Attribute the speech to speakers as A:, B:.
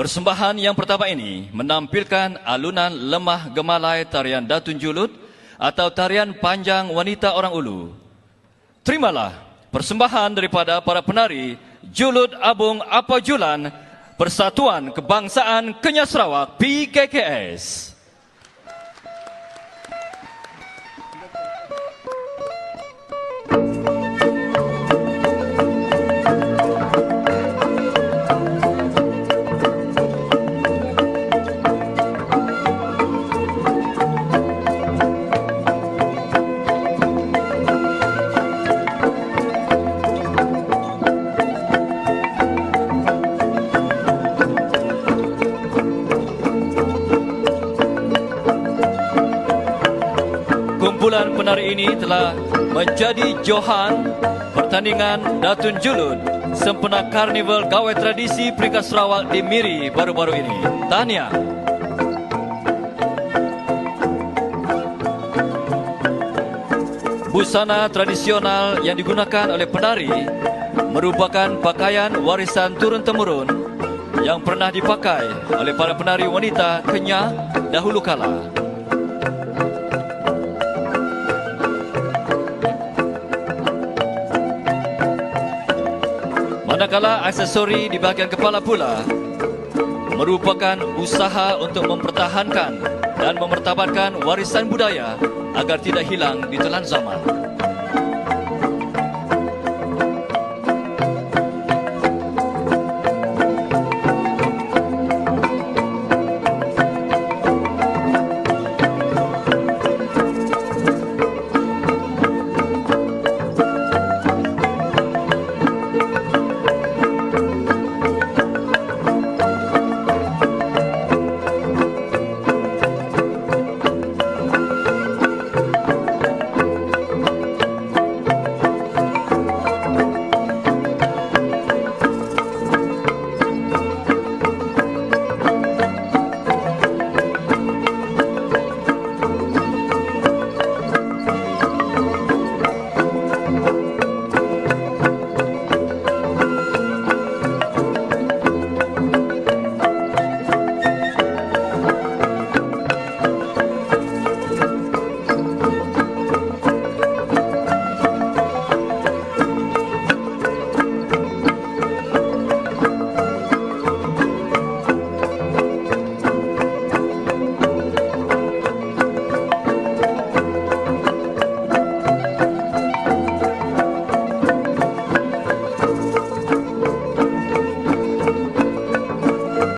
A: Persembahan yang pertama ini menampilkan alunan lemah gemalai tarian Datun Julud atau tarian panjang wanita orang ulu. Terimalah persembahan daripada para penari Julud Abung Apa Julan Persatuan Kebangsaan Kenyah Sarawak PKKS. Kumpulan penari ini telah menjadi Johan pertandingan Datun Julud sempena Karnival Gawai Tradisi Peringkat Sarawak di Miri baru-baru ini. Tahniah. Busana tradisional yang digunakan oleh penari merupakan pakaian warisan turun-temurun yang pernah dipakai oleh para penari wanita Kenyah dahulu kala. Manakala aksesori di bahagian kepala pula merupakan usaha untuk mempertahankan dan memertabatkan warisan budaya agar tidak hilang di telan zaman.